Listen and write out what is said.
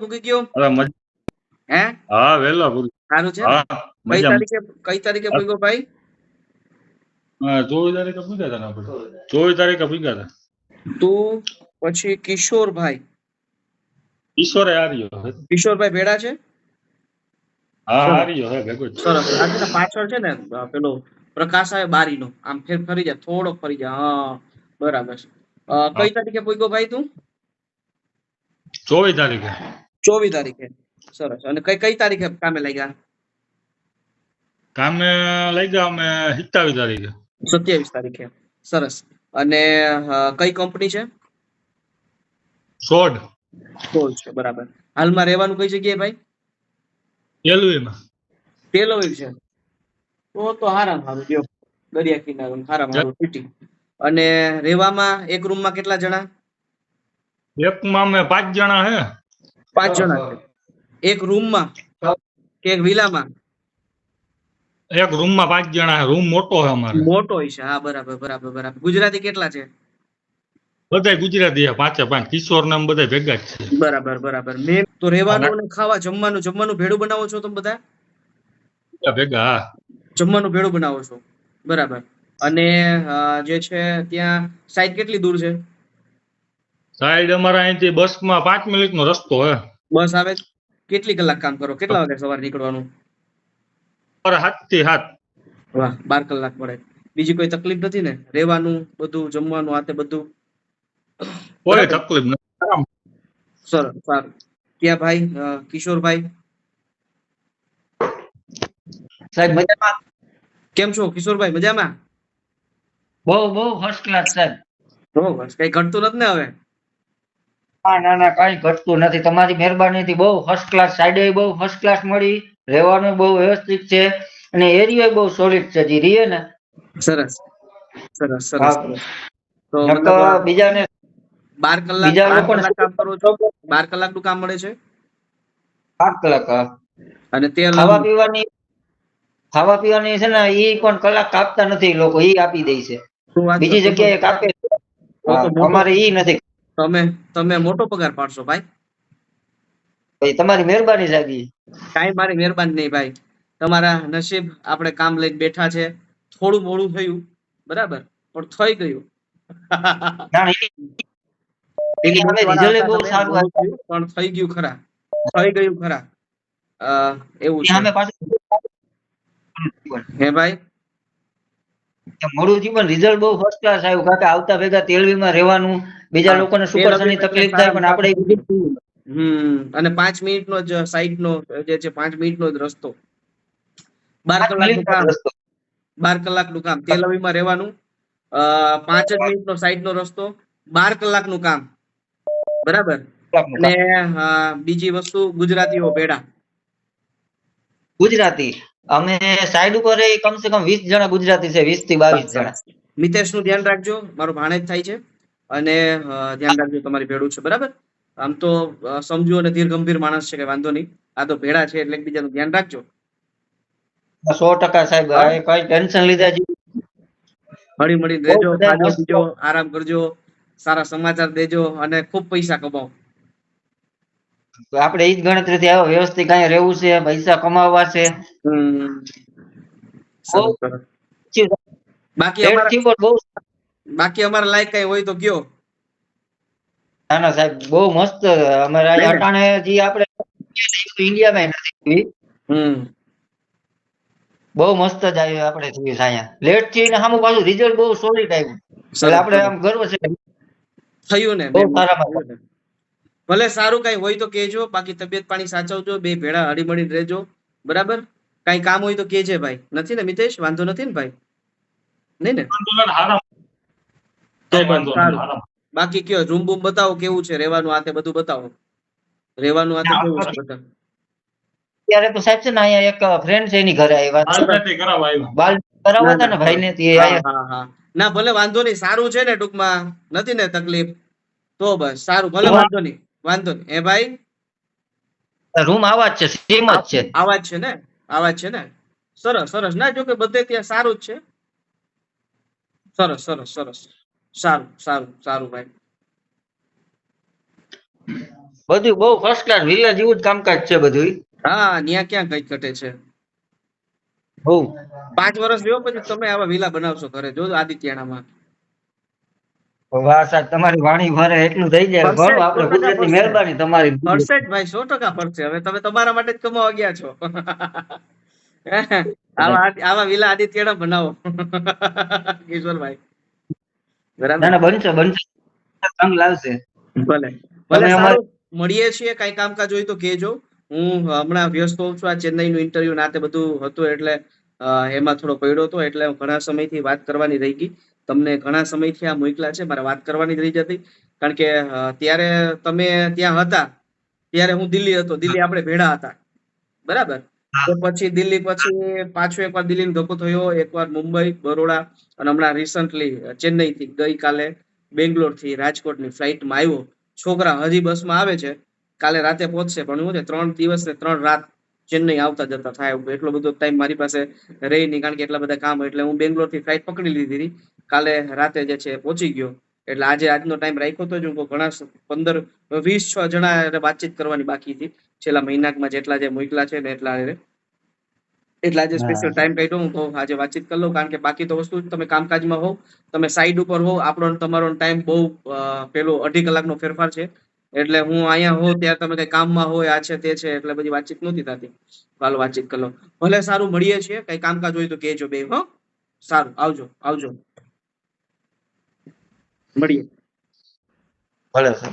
ભૂગી ગયો? હે? હા વેલા પૂરી સારું છે કઈ તારીખે કઈ તારીખે ભૂગ્યો ભાઈ? ચોવીસ તારીખે પૂગ્યા હતા આપણે? ચોવીસ તારીખે પૂગ્યા હતા તું. પછી કિશોરભાઈ. ઈશ્વરે હાર્યો કિશોરભાઈ ભેડા છે? હા સરસ. હે ભેગો સરસ. આ પાછળ છે ને પેલો પ્રકાશ આવે બારીનો. આમ ફેર ફરી જાય થોડો ફરી જાય. હા બરાબર છે. કઈ તારીખે પૂગ્યો ભાઈ તું? ચોવીસ તારીખે. ચોવીસ તારીખે. સરસ. અને કઈ કઈ તારીખે કામે લાગ્યા? કામે લઈ ગયા અમે સિત્તાવીસ તારીખે. સત્યાવીસ તારીખે. સરસ. અને કઈ કંપની છે? સોડ સોડ છે બરાબર. હાલમાં રહેવાનું કઈ જગ્યાએ ભાઈ? એલવીમાં તેલોઈ છે. તો તો હારામ હારું ગયો દરિયા કિનારો હારામ હારું સિટી અને રહેવામાં એક રૂમમાં કેટલા જણા? એકમાં અમે પાંચ જણા હે. પાંચ જણા. છે એક રૂમમાં કે એક વિલામાં? એક રૂમમાં પાંચ જણા. રૂમ મોટો હે અમારે. મોટો છે. હા બરાબર બરાબર બરાબર. ગુજરાતી કેટલા છે? બધા ગુજરાતી પાંચે પાંચ. કિશોર ને બધા ભેગા જ છે. બરાબર બરાબર. મેં તો રહેવાનું અને ખાવા જમવાનું જમવાનું ભેળું બનાવો છો તમે બધા? બધા ભેગા હા. જમવાનું ભેળું બનાવો છો. બરાબર. અને જે છે ત્યાં સાઈડ કેટલી દૂર છે? સાઈડ અમારા અહીંથી બસમાં પાંચ મિનિટનો રસ્તો હે. બસ આવે કેટલી કલાક કામ કરો? કેટલા વાગે સવારે નીકળવાનું? હાથથી હાથ વાહ બાર કલાક પડે. બીજી કોઈ તકલીફ નથી ને? રહેવાનું બધું જમવાનું આ તે બધું? કોઈ તકલીફ નથી. આરામ. સર સારું ક્યાં ભાઈ? કિશોરભાઈ? સાહેબ મજામાં? કેમ છો? કિશોરભાઈ મજામાં? બહુ બહુ ફર્સ્ટ ક્લાસ સાહેબ. બહુ બસ કઈ ઘટતું નથી ને હવે? ના ના ના કઈ ઘટતું નથી. તમારી મહેરબાનીથી બહુ ફર્સ્ટ ક્લાસ સાઈડે બહુ ફર્સ્ટ ક્લાસ મળી. રહેવાનું બહુ વ્યવસ્થિત છે અને એરિયો બહુ સોલિડ છે જી રીએ ને? સરસ. સરસ સરસ. તો બીજાને બાર કલાક બીજા બાર કામ કરો છો? બાર કલાકનું કામ મળે છે? આઠ કલાક હા. અને તે ખાવા પીવાની ખાવા પીવાની છે ને એ પણ કલાક કાપતા નથી લોકો. ઈ આપી દે છે. બીજી જગ્યાએ કાપે હા, અમારે ઈ નથી તમે તમે મોટો પગાર પાડશો ભાઈ. ભાઈ તમારી મહેરબાની લાગી કાઈ મારી મહેરબાની નહીં ભાઈ. તમારા નસીબ આપણે કામ લઈને બેઠા છે. થોડું મોડું થયું બરાબર? પણ થઈ ગયું. પણ થઈ ગયું ખરા. થઈ ગયું ખરા. એવું છે. હે ભાઈ? મોડું જીવન રિઝલ્ટ બહુ ફર્સ્ટ ક્લાસ આવ્યું. કારણ કે આવતા ભેગા તેલવીમાં રહેવાનું બીજા લોકોને સની એટલે તકલીફ થાય પણ આપણે હમ અને પાંચ મિનિટ નો જ સાઈડ નો જે છે પાંચ મિનિટ નો જ રસ્તો. બાર રસ્તો. બાર કલાકનું કામ. તેલવીમાં રહેવાનું. અ, પાંચ જ મિનિટનો સાઈડનો રસ્તો. બાર કલાકનું કામ. બરાબર? અને બીજી વસ્તુ ગુજરાતીઓ ભેડા ગુજરાતી. અમે સાઈડ ઉપર કમસે કમ વીસ જણા ગુજરાતી છે વીસથી બાવીસ જણા. મિતેશનું ધ્યાન રાખજો. મારો ભાણેજ થાય છે. અને ધ્યાન રાખજો તમારી ભેડું છે બરાબર? આમ તો સમજુ અને ધીર ગંભીર માણસ છે કે વાંધો નહીં. આ તો ભેડા છે એટલે એકબીજાનું ધ્યાન રાખજો. સો ટકા સાહેબ કઈ ટેન્શન લીધા હળી બહુ રહેજો. પીજો આરામ કરજો સારા સમાચાર દેજો અને ખૂબ પૈસા કમાઓ આપણે ઈજ જ ગણતરી થી આવ્યો વ્યવસ્થિત કઈ રહેવું છે પૈસા કમાવા છે. બાકી અમારા બહુ બાકી અમારા લાયક કઈ હોય તો ગયો ના ના સાહેબ બહુ મસ્ત અમારા. અટાણે જે આપણે ઇન્ડિયામાં નથી. હમ. બહુ મસ્ત જ આવ્યું આપણે થયું સાયા લેટથી ને સામું પાછું રિઝલ્ટ બહુ સોલિડ આવ્યું. એટલે આપણે આમ ગર્વ છે. થયું ને બહુ સારામાં ભલે સારું કઈ હોય તો કેજો બાકી તબિયત પાણી સાચવજો બે ભેળા હળી મળી રહેજો. બરાબર? કઈ કામ હોય તો કેજે ભાઈ. નથી ને મિતેશ? વાંધો નથી ને ભાઈ? નહીં ને? બાકી કયો રૂમ બૂમ બતાવો કેવું છે? રહેવાનું આ બધું બતાવો. રહેવાનું આતે કેવું છે બધા ત્યારે તો સાહેબ છે ને અહીંયા એક ફ્રેન્ડ છે એની ઘરે આવ્યા. બાલ કરાવવા હતા ને. ભાઈ ને તે હા, આયા. હા, હા. ના ભલે વાંધો નહીં સારું છે ને ટૂંકમાં. નથી ને તકલીફ? તો બસ સારું ભલે વાંધો નહીં વાંધો નહીં. એ ભાઈ? રૂમ આવા જ છે સેમ જ છે. આવાજ છે ને? આવાજ છે ને? સરસ સરસ. ના જો કે બધે ત્યાં સારું જ છે. સરસ સરસ સરસ. સારું સારું સારું ભાઈ. બધું બહુ ફર્સ્ટ ક્લાસ વિલા જેવું જ કામકાજ છે બધું હા ત્યાં ક્યાં કઈ ઘટે છે. બહુ. પાંચ વર્ષ રહ્યો પછી તમે આવા વિલા બનાવશો ઘરે જો આદિત્યાણામાં વાહ સાહેબ તમારી વાણી ભરે એટલું થઈ જાય. ફરશે, આપણે કુદરતની મહેરબાની તમારી. ફરશે જ ભાઈ સો ટકા ફરશે હવે તમે તમારા માટે જ કમાવા ગયા છો. આવા આવા વિલા આદિત્યના બનાવો. કિશોરભાઈ. બરાબર. ના બનશે બનશે રંગ લાવશે ભલે. ભલે મળીએ છીએ કઈ કામકાજ હોય તો કહેજો. હું હમણાં વ્યસ્ત હોઉં છું આ ચેન્નઈ નું ઇન્ટરવ્યુ નાતે બધું હતું એટલે એમાં થોડો પડ્યો હતો એટલે ઘણા સમયથી વાત કરવાની રહી ગઈ. તમને ઘણા સમયથી આ મોકલા છે મારે વાત કરવાની જ રહી જતી કારણ કે ત્યારે તમે ત્યાં હતા. ત્યારે હું દિલ્હી હતો. દિલ્હી આપણે ભેળા હતા. બરાબર? પછી દિલ્હી પછી પાછો એકવાર દિલ્હી ધક્કો થયો. એકવાર મુંબઈ, બરોડા અને હમણાં રિસન્ટલી ચેન્નઈ થી ગઈકાલે બેંગ્લોરથી રાજકોટની ફ્લાઇટમાં આવ્યો. છોકરા હજી બસમાં આવે છે. કાલે રાતે પહોંચશે. પણ હું છે, ત્રણ દિવસ ને ત્રણ રાત ચેન્નઈ આવતા જતા થાય. એટલો બધો ટાઈમ મારી પાસે રહી નહીં. કારણ કે એટલા બધા કામ. એટલે હું બેંગ્લોરથી ફ્લાઇટ પકડી લીધી હતી. કાલે રાતે જે છે પહોંચી ગયો. એટલે આજે આજનો ટાઈમ રાખ્યો તો જ હું ઘણા પંદર વીસ છ જણા વાતચીત કરવાની બાકી હતી. છેલ્લા મહિનામાં જેટલા જે મોકલા છે ને એટલા એટલે આજે સ્પેશિયલ ટાઈમ કાઢ્યો હું તો આજે વાતચીત કરી લઉં. કારણ કે બાકી તો વસ્તુ તમે કામકાજમાં હોવ તમે સાઈડ ઉપર હોવ આપણો તમારો ટાઈમ બહુ પેલો અઢી કલાકનો ફેરફાર છે. એટલે હું અહીંયા હોઉં ત્યારે તમે કઈ કામમાં હોય આ છે તે છે એટલે બધી વાતચીત નહોતી થતી. ચાલો વાતચીત કરી લો ભલે સારું મળીએ છીએ કઈ કામકાજ હોય તો કહેજો બે હો. સારું આવજો આવજો. મળીએ. ભલે સર.